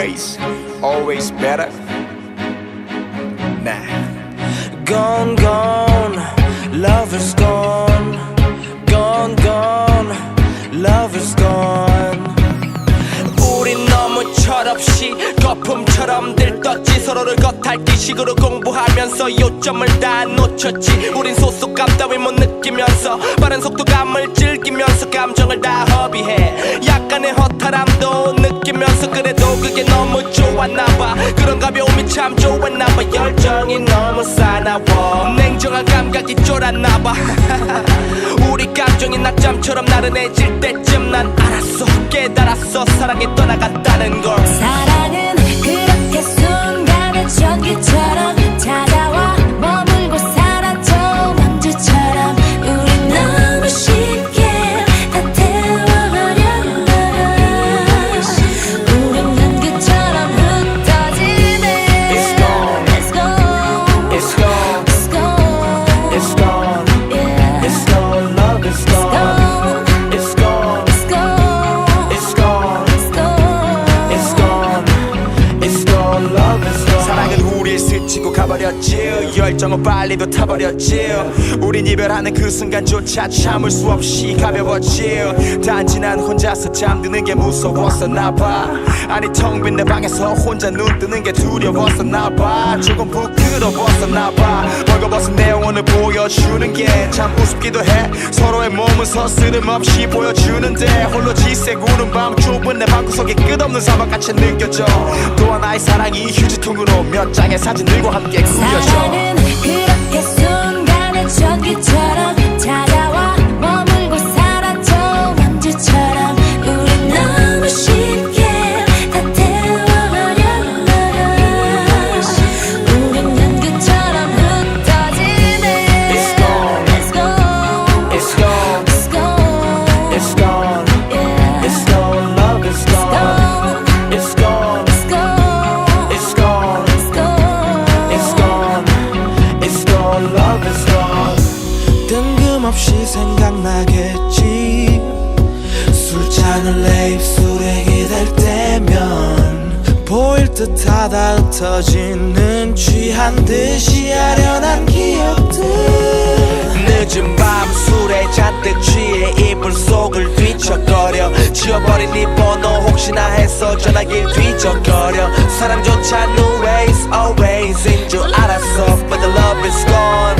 always, always better. Nah. Gone, gone, love is gone. Gone, gone, love is gone. 우린 너무 철없이 거품처럼 들떴지 서로를 겉핥기 식으로 공부하면서 요점을 다 놓쳤지 우린 소속감 따위 못 느끼면서 빠른 속도감을 즐기면서 감정을 다 허비해 약간의 허탈함도 그게 너무 좋았나봐. 그런 가벼움이 참 좋았나봐. 열정이 너무 사나워. 냉정한 감각이 쫄았나봐. 우리 감정이 낮잠처럼 나른해질 때쯤 난 알았어 깨달았어 사랑이 떠나갔다는 걸 버렸지 열정은 빨리도 타버렸지 우린 이별하는 그 순간조차 참을 수 없이 가벼웠지 단지 난 혼자서 잠드는 게 무서웠어 나봐. 아니 텅 빈 내 방에서 혼자 눈 뜨는 게 두려웠어 나봐. 조금 부끄러웠어 나봐. 벌거벗은 내 영혼을 보여주는 게 참 우습기도 해. 서로의 몸은 서스름 없이 보여주는데 홀로 지새구는 밤 좁은 내 방구석에 끝없는 사막같이 느껴져. 또 하나의 사랑이 휴지통으로 몇 장의 사진들과 함께 yaşa. 없이 생각나겠지. 술잔을 내 입술에 기댈 때면 보일 듯하다 흩어지는 취한 듯이 아련한 기억들. 늦은 밤 술에 잔뜩 취해 이불 속을 뒤척거려. 지워버린 네 번호 혹시나 해서 전화길 뒤적거려. 사랑조차 new ways always 인 줄 알았어 But the love is gone